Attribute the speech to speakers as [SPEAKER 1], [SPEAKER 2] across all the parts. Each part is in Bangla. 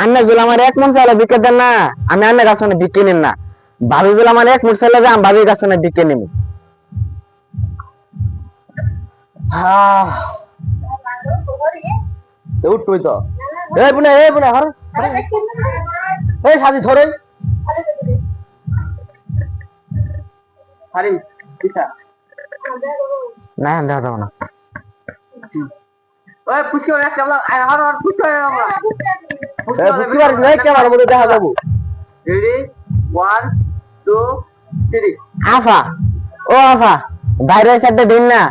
[SPEAKER 1] আন্না জুল আমার এক মন চাইলে বিকে দেন না, আমি আন্না গাছ বিকে নিন না। ভাবি জুল আমার এক মন চাইলে আমি ভাবি গাছ বিকে নিব
[SPEAKER 2] উঠবই তো। এই বুনে এই বুনে হর সাজি, ধরে
[SPEAKER 1] না দেখা যাব না।
[SPEAKER 2] ওই কেমন আর হর হর নাই কেমন মধ্যে দেখা যাব? রেডি ওয়ান টু থ্রি
[SPEAKER 1] আফা ও আফা বাইরে সাইডে দিন না।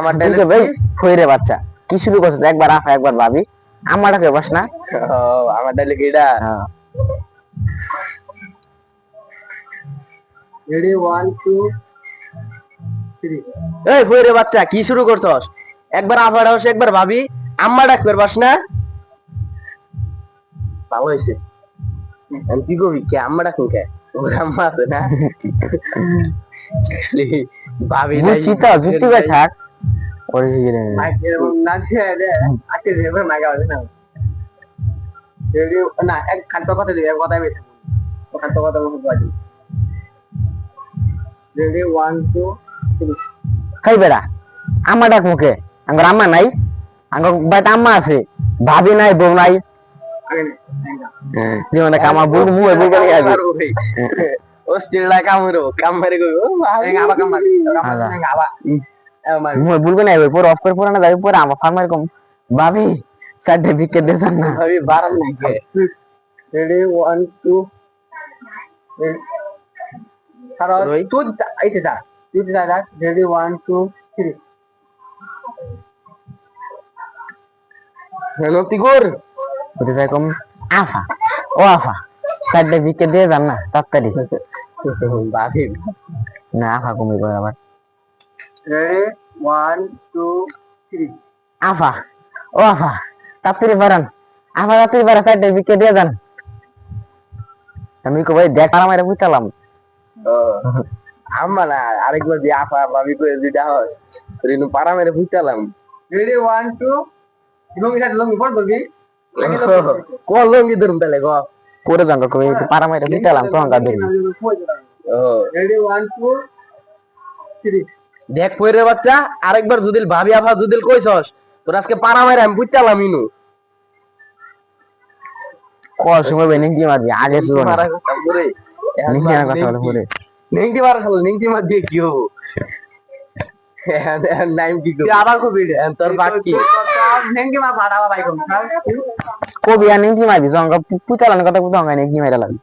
[SPEAKER 2] আমার
[SPEAKER 1] দিকে ভাই? ফইরে বাচ্চা? কি শুরু করছিস? একবার আফা একবার ভাবি। আমারটাকে বাস না।
[SPEAKER 2] আমার ডাইলে কিডা
[SPEAKER 1] হ্যাঁ।
[SPEAKER 2] রেডি ওয়ান টু থ্রি এই ভুইরে বাচ্চা? কি শুরু করছস? একবার আফার হাউস একবার ভাবি। আম্মা ডাকবার পাস না? ভালো হয়েছে আমি কি করবি? কে? আম্মা ডাকুন কে? ওর আম্মা আছে না? খালি ভাবি নাই,
[SPEAKER 1] বুঝছি তো যুক্তি করে থাক। ওরে হিরে
[SPEAKER 2] মাইকের না দিয়ে দে আজকে রেবে মাইকা হবে না? রেডি না এক খান্ত কথা দিই এক কথা বেশি খান্ত কথা বলতে পারি রেডি ওয়ান টু থ্রি
[SPEAKER 1] খাই বেড়া। আমার ডাক মুখে আঙ্গর আম্মা নাই? আঙ্গর বাড়িতে আম্মা আছে। ভাবি নাই বউ নাই।
[SPEAKER 2] আগে নে
[SPEAKER 1] জীবনে কামা বউ মুয়ে বউ বলে আগে
[SPEAKER 2] ও স্টিল লা কামরো কামরে গো এই আবা কামর
[SPEAKER 1] আগা।
[SPEAKER 2] আবা আমার
[SPEAKER 1] মুয়ে বলবে না এবার পরে অফ করে পরে না যাবে পরে আমার ফার্মার কম ভাবি চারটে বিকেট দেন না
[SPEAKER 2] ভাবি বারান নাই কে রেডি ওয়ান টু কারণ তুই এইটা যা তুই যা যা রেডি ওয়ান
[SPEAKER 1] ওটা যাই কম আফা ও আফা চারটে বিকেট দিয়ে যান না তাড়াতাড়ি। না আফা কমে করে আবার।
[SPEAKER 2] ওয়ান টু থ্রি
[SPEAKER 1] আফা ও আফা তাড়াতাড়ি বাড়ান। আফা তাড়াতাড়ি বাড়া চারটে বিকেট দিয়ে যান। আমি কো ভাই দেখ আর আমার বুঝালাম।
[SPEAKER 2] আম্মা না আরেকবার দিয়ে আপা ভাবি করে দুইটা হয় রিনু পারা মেরে বুঝতালাম রেডি ওয়ান টু লঙ্গি সাথে লঙ্গি পড় করবি ক লঙ্গি ধরুন তাহলে গ
[SPEAKER 1] যান কই একটু পারা মাইরা বুঝালাম তখন গা ধরবি
[SPEAKER 2] দেখ পরে বাচ্চা আরেকবার যুদিল ভাবি আফা যুদিল কইছস তোর আজকে পারা মেরে আমি বুঝতালাম ইনু
[SPEAKER 1] কল সময় ভাই নিঙ্কি মারবি আগে শুরু
[SPEAKER 2] মারা কথা বলে
[SPEAKER 1] নিঙ্কি মারা কথা বলে পরে
[SPEAKER 2] মারা খালো নেংটি মার দিয়ে কি হব? নাইম কি করব? আবার কবি তোর বাদ কি? নেংটি মার ভাড়া ভাই কম
[SPEAKER 1] কবি আর নিঙ্কি মারবি জঙ্গা পুচালান কথা পুচাঙ্গা নিঙ্কি মারা লাগবে।